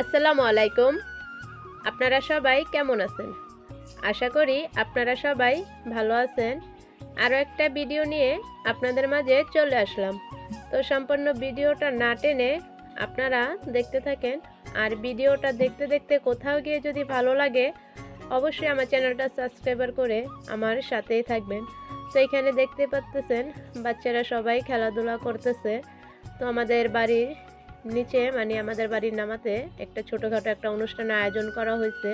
আসসালামু আলাইকুম। আপনারা সবাই কেমন আছেন? আশা করি আপনারা সবাই ভালো আছেন। আরও একটা ভিডিও নিয়ে আপনাদের মাঝে চলে আসলাম। তো সম্পূর্ণ ভিডিওটা না টেনে আপনারা দেখতে থাকেন। আর ভিডিওটা দেখতে দেখতে কোথাও গিয়ে যদি ভালো লাগে, অবশ্যই আমার চ্যানেলটা সাবস্ক্রাইবার করে আমার সাথেই থাকবেন। তো এখানে দেখতে পাচ্তেছেন, বাচ্চারা সবাই খেলাধুলা করতেছে। তো আমাদের বাড়ির নিচে মানে আমাদের বাড়ির নামাতে একটা ছোটোখাটো একটা অনুষ্ঠানের আয়োজন করা হয়েছে।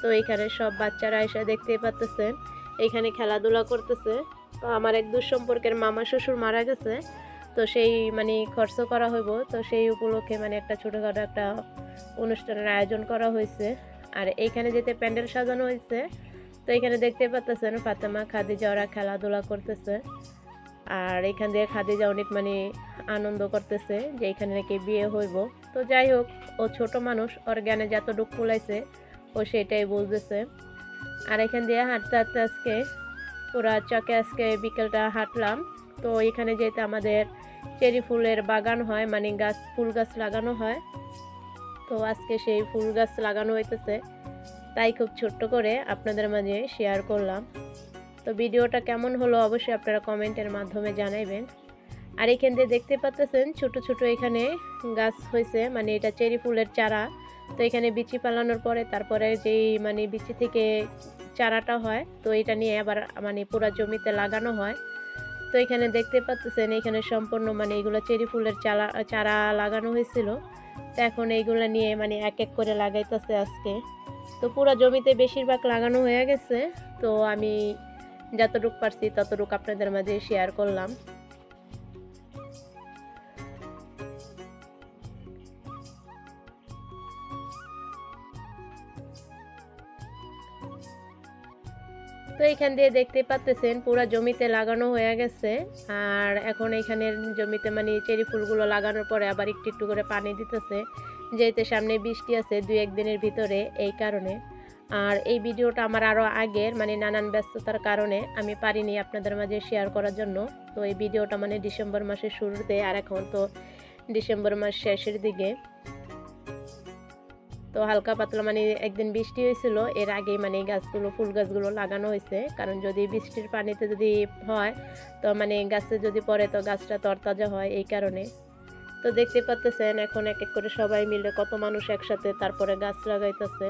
তো এখানে সব বাচ্চারা এসে দেখতেই পাচ্তেছেন এখানে খেলাধুলা করতেছে। তো আমার এক দূর সম্পর্কের মামা শ্বশুর মারা গেছে। তো সেই মানে খরচ করা হইব। তো সেই উপলক্ষে মানে একটা ছোটোখাটো একটা অনুষ্ঠানের আয়োজন করা হয়েছে। আর এইখানে যেতে প্যান্ডেল সাজানো হয়েছে। তো এখানে দেখতে পাচ্তেছেন ফাতেমা, খাদিজা ওরা খেলাধুলা করতেছে। আর এখান দিয়ে খাদিজা অনেক মানে আনন্দ করতেছে যে এখানে নাকি বিয়ে হইব। তো যাই হোক, ও ছোট মানুষ, ওর জ্ঞানে যতটুক কুলাইছে ও সেটাই বুঝতেছে আর এখান দিয়ে হাঁটতে হাঁটতে আজকে ওরা চকে আজকে বিকেলটা হাঁটলাম। তো এখানে যেতে আমাদের চেরি ফুলের বাগান হয় মানে গাছ, ফুল গাছ লাগানো হয়, তো আজকে সেই ফুল গাছ লাগানো হইতেছে। তাই খুব ছোট্ট করে আপনাদের মাঝে শেয়ার করলাম। তো ভিডিওটা কেমন হলো অবশ্যই আপনারা কমেন্টের মাধ্যমে জানাইবেন। আর এখান দিয়ে দেখতে পাচ্তেছেন ছোট ছোট এখানে গাছ হয়েছে মানে এটা চেরি ফুলের চারা। তো এখানে বিচি পালানোর পরে তারপরে যেই মানে বিচি থেকে চারাটা হয়, তো এটা নিয়ে আবার মানে পুরা জমিতে লাগানো হয়। তো এখানে দেখতে পাচ্তেছেন এখানে সম্পূর্ণ মানে এগুলো চেরি ফুলের চারা চারা লাগানো হয়েছিল। তো এখন এইগুলো নিয়ে মানে এক এক করে লাগাইতেছে আজকে। তো পুরো জমিতে বেশিরভাগ লাগানো হয়ে গেছে। তো আমি যতটুক পারছি ততটুক আপনাদের মাঝে শেয়ার করলাম। তো এখান দিয়ে দেখতে পাচ্তেছেন, পুরো জমিতে লাগানো হয়ে গেছে। আর এখন এখানের জমিতে মানে চেরি ফুলগুলো লাগানোর পরে আবার একটু একটু করে পানি দিতেছে। যেহেতু সামনে বৃষ্টি আছে, দুই একদিনের ভিতরে এই কারণে। আর এই ভিডিওটা আমার আরও আগের মানে নানান ব্যস্ততার কারণে আমি পারিনি আপনাদের মাঝে শেয়ার করার জন্য। তো এই ভিডিওটা মানে ডিসেম্বর মাসের শুরুতে আর এখন তো ডিসেম্বর মাস শেষের দিকে। তো হালকা পাতলা মানে একদিন বৃষ্টি হয়েছিল, এর আগেই মানে গাছগুলো, ফুল গাছগুলো লাগানো হয়েছে। কারণ যদি বৃষ্টির পানিতে যদি হয়, তো মানে গাছে যদি পড়ে, তো গাছটা তরতাজা হয় এই কারণে। তো দেখতে পাচ্তেছেন এখন এক এক করে সবাই মিলে কত মানুষ একসাথে তারপরে গাছ লাগাইতেছে।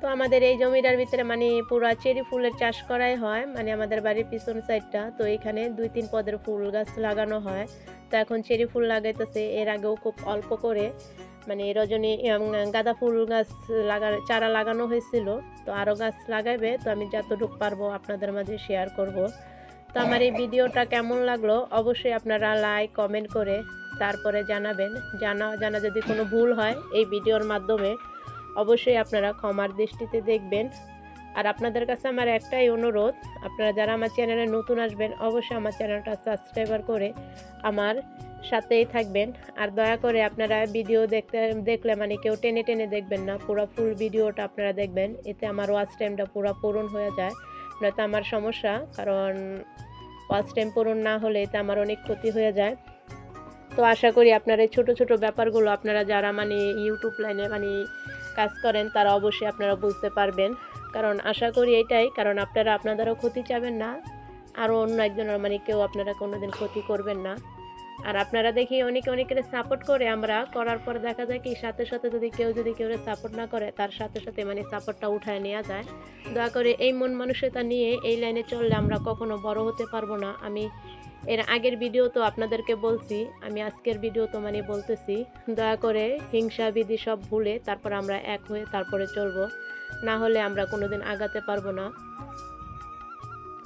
তো আমাদের এই জমিটার ভিতরে মানে পুরা চেরি ফুলের চাষ করাই হয় মানে আমাদের বাড়ির পিছন সাইডটা তো এখানে দুই তিন পদের ফুল গাছ লাগানো হয়। তো এখন চেরি ফুল লাগাইতেছে, এর আগেও খুব অল্প করে মানে রজনী গাঁদা ফুল গাছ লাগা চারা লাগানো হয়েছিল। তো আরও গাছ লাগাবে তো আমি যতটুকু পারব আপনাদের মাঝে শেয়ার করব। তো আমার এই ভিডিওটা কেমন লাগল, অবশ্যই আপনারা লাইক কমেন্ট করে তারপরে জানাবেন। জানা জানা যদি কোনো ভুল হয়, এই ভিডিওর মাধ্যমে অবশ্যই আপনারা ক্ষমার দৃষ্টিতে দেখবেন। আর আপনাদের কাছে আমার একটাই অনুরোধ, আপনারা যারা আমার চ্যানেলে নতুন আসবেন, অবশ্যই আমার চ্যানেলটা সাবস্ক্রাইবার করে আমার সাথেই থাকবেন। আর দয়া করে আপনারা ভিডিও দেখতে, দেখলে মানে কেউ টেনে টেনে দেখবেন না, পুরো ফুল ভিডিওটা আপনারা দেখবেন। এতে আমার ওয়াচ টাইমটা পুরো পূরণ হয়ে যায়। নয়তো আমার সমস্যা, কারণ ওয়াচ টাইম পূরণ না হলে এতে আমার অনেক ক্ষতি হয়ে যায়। তো আশা করি আপনার এই ছোটো ছোটো ব্যাপারগুলো আপনারা যারা মানে ইউটিউব লাইনে মানে কাজ করেন, তারা অবশ্যই আপনারা বুঝতে পারবেন। কারণ আশা করি এটাই, কারণ আপনারা আপনাদেরও ক্ষতি চাবেন না, আরও অন্য একজনের মানে কেউ আপনারা কোনোদিন ক্ষতি করবেন না। আর আপনারা দেখি অনেকে অনেকের সাপোর্ট করে, আমরা করার পর দেখা যায় কি সাথে সাথে যদি কেউ যদি কেউ সাপোর্ট না করে, তার সাথে সাথে মানে সাপোর্টটা উঠায় নেওয়া যায়। দয়া করে এই মন মানসিকতা নিয়ে এই লাইনে চললে আমরা কখনো বড় হতে পারব না। আমি এর আগের ভিডিও তো আপনাদেরকে বলছি, আমি আজকের ভিডিও তো মানে বলতেছি, দয়া করে হিংসা, বিধি সব ভুলে তারপর আমরা এক হয়ে তারপরে চলবো। না হলে আমরা কোনোদিন আগাতে পারব না।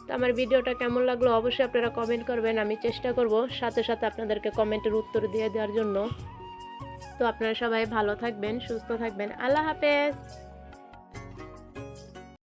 তো আমার ভিডিওটা কেমন লাগল অবশ্যই আপনারা কমেন্ট করবেন। আমি চেষ্টা করব সাথে সাথে আপনাদেরকে কমেন্টের উত্তর দিয়ে দেওয়ার জন্য। তো আপনারা সবাই ভালো থাকবেন, সুস্থ থাকবেন। আল্লাহ হাফেজ!